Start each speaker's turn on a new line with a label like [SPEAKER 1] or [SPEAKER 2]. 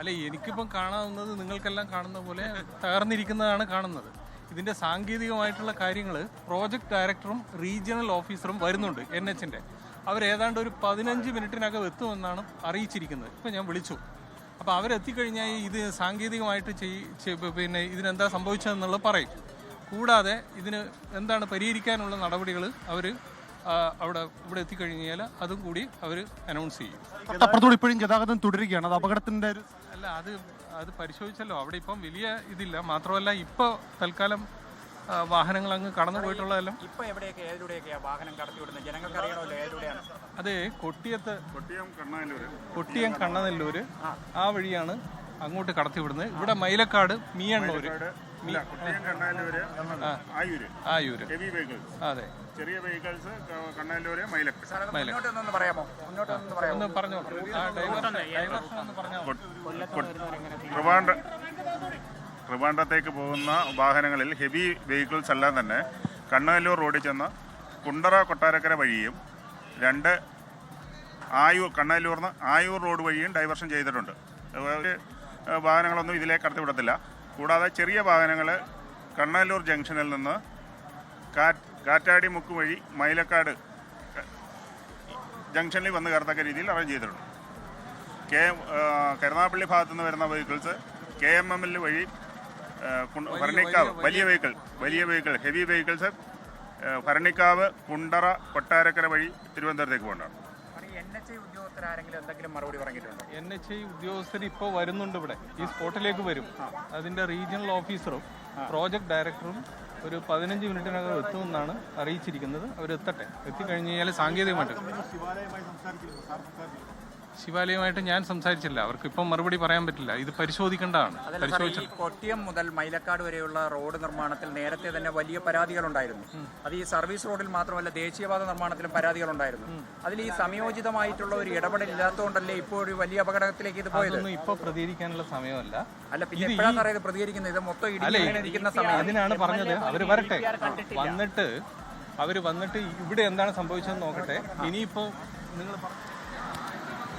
[SPEAKER 1] അല്ല എനിക്കിപ്പം കാണാവുന്നത് നിങ്ങൾക്കെല്ലാം കാണുന്ന പോലെ തകർന്നിരിക്കുന്നതാണ് കാണുന്നത്. ഇതിന്റെ സാങ്കേതികമായിട്ടുള്ള കാര്യങ്ങൾ പ്രോജക്റ്റ് ഡയറക്ടറും റീജിയണൽ ഓഫീസറും വരുന്നുണ്ട് എൻ എച്ചിന്റെ അവർ ഏതാണ്ട് ഒരു പതിനഞ്ച് മിനിറ്റിനകം എത്തുമെന്നാണ് അറിയിച്ചിരിക്കുന്നത്. ഇപ്പം ഞാൻ വിളിച്ചു. അപ്പോൾ അവരെത്തിക്കഴിഞ്ഞാൽ ഇത് സാങ്കേതികമായിട്ട് ചെയ് പിന്നെ ഇതിനെന്താ സംഭവിച്ചതെന്നുള്ളത് പറയും. കൂടാതെ ഇതിന് എന്താണ് പരിഹരിക്കാനുള്ള നടപടികൾ അവർ അവിടെ ഇവിടെ എത്തിക്കഴിഞ്ഞാൽ അതും കൂടി അവർ അനൗൺസ് ചെയ്യും.
[SPEAKER 2] ഇപ്പോഴും ഗതാഗതം തുടരുകയാണ്. അത് അപകടത്തിന്റെ ഒരു
[SPEAKER 1] അല്ല അത് അത് പരിശോധിച്ചല്ലോ. അവിടെ ഇപ്പം വലിയ ഇതില്ല. മാത്രമല്ല ഇപ്പോൾ തൽക്കാലം വാഹനങ്ങൾ അങ്ങ് കടന്നു പോയിട്ടുള്ളതെല്ലാം
[SPEAKER 3] ഇപ്പൊ എവിടെയൊക്കെ ഏതിലൂടെയൊക്കെയാ വാഹനം കടത്തിവിടുന്നത്? ജനങ്ങൾക്ക് അറിയണമല്ലോ ഏതിലൂടെയാണ്?
[SPEAKER 1] അതെ കൊട്ടിയത്ത്
[SPEAKER 4] കൊട്ടിയം കണ്ണനല്ലൂര്.
[SPEAKER 1] കൊട്ടിയം കണ്ണനെല്ലൂര്. ആ വഴിയാണ് അങ്ങോട്ട് കടത്തിവിടുന്നത്. ഇവിടെ മൈലക്കാട് മീയണ്ണൂര്.
[SPEAKER 4] ആയൂര്.
[SPEAKER 1] ആയൂര്.
[SPEAKER 4] ഹെവി വെഹിക്കിൾസ്
[SPEAKER 1] അതെ.
[SPEAKER 4] ചെറിയ വെഹിക്കിൾസ് കണ്ണാലൂര്
[SPEAKER 3] ഒന്ന്
[SPEAKER 1] പറഞ്ഞോളൂ.
[SPEAKER 4] ട്രിവാൻഡ്രത്തേക്ക് പോകുന്ന വാഹനങ്ങളിൽ ഹെവി വെഹിക്കിൾസ് എല്ലാം തന്നെ കണ്ണാലൂർ റോഡിൽ ചെന്ന് കുണ്ടറ കൊട്ടാരക്കര വഴിയും രണ്ട് ആയൂർ കണ്ണാലൂർന്ന് ആയൂർ റോഡ് വഴിയും ഡൈവേർഷൻ ചെയ്തിട്ടുണ്ട്. വാഹനങ്ങളൊന്നും ഇതിലേക്ക് കടത്തിവിടത്തില്ല. കൂടാതെ ചെറിയ വാഹനങ്ങൾ കണ്ണല്ലൂർ ജംഗ്ഷനിൽ നിന്ന് കാറ്റ് കാറ്റാടി മുക്ക് വഴി മൈലക്കാട് ജംഗ്ഷനിൽ വന്ന് കയറത്തക്ക രീതിയിൽ അറേഞ്ച് ചെയ്തിട്ടുണ്ട്. കെ കരുനാഗപ്പള്ളി ഭാഗത്തു നിന്ന് വരുന്ന vehicles K M M L വഴി ഭരണിക്കാവ് വലിയ വെഹിക്കിൾ വലിയ vehicle heavy vehicles Bharanikkavu Kundara Kottarakkara വഴി തിരുവനന്തപുരത്തേക്ക് പോകേണ്ടതാണ്.
[SPEAKER 3] എൻ എച്ച് ഐ ഉദ്യോഗസ്ഥർ ആരെങ്കിലും എന്തെങ്കിലും മറുപടി പറഞ്ഞിട്ടുണ്ടോ
[SPEAKER 1] എൻ എച്ച് ഐ ഉദ്യോഗസ്ഥർ ഇപ്പോൾ വരുന്നുണ്ട് ഇവിടെ ഈ സ്പോട്ടിലേക്ക് വരും അതിന്റെ റീജിയണൽ ഓഫീസറും പ്രോജക്ട് ഡയറക്ടറും ഒരു പതിനഞ്ച് മിനിറ്റിനകം എത്തുമെന്നാണ് അറിയിച്ചിരിക്കുന്നത് അവരെത്തട്ടെ എത്തിക്കഴിഞ്ഞ് കഴിഞ്ഞാൽ സാങ്കേതികമായിട്ട് ശിവാലയമായിട്ട് ഞാൻ സംസാരിച്ചില്ല. അവർക്ക് ഇപ്പം മറുപടി പറയാൻ പറ്റില്ല. ഇത് പരിശോധിക്കേണ്ടതാണ്.
[SPEAKER 3] കൊട്ടിയം മുതൽ മൈലക്കാട് വരെയുള്ള റോഡ് നിർമ്മാണത്തിൽ നേരത്തെ തന്നെ വലിയ പരാതികൾ ഉണ്ടായിരുന്നു അത് ഈ സർവീസ് റോഡിൽ മാത്രമല്ല ദേശീയപാത നിർമ്മാണത്തിലും പരാതികൾ ഉണ്ടായിരുന്നു അതിൽ ഈ സംയോജിതമായിട്ടുള്ള ഒരു ഇടപെടൽ ഇല്ലാത്തതുകൊണ്ടല്ലേ ഇപ്പോൾ ഒരു വലിയ അപകടത്തിലേക്ക് ഇത് പോയത്?
[SPEAKER 1] അതൊന്നും ഇപ്പോൾ പ്രതികരിക്കാനുള്ള സമയമല്ല.
[SPEAKER 3] അല്ല പിന്നെ എപ്പോഴാണ് പ്രതികരിക്കുന്നത്? ഇത് മൊത്തം സമയം.
[SPEAKER 1] അതിനാണ് പറഞ്ഞത്. അവർ വരട്ടെ. വന്നിട്ട് അവർ വന്നിട്ട് ഇവിടെ എന്താണ് സംഭവിച്ചതെന്ന് നോക്കട്ടെ. ഇനിയിപ്പോൾ നിങ്ങൾ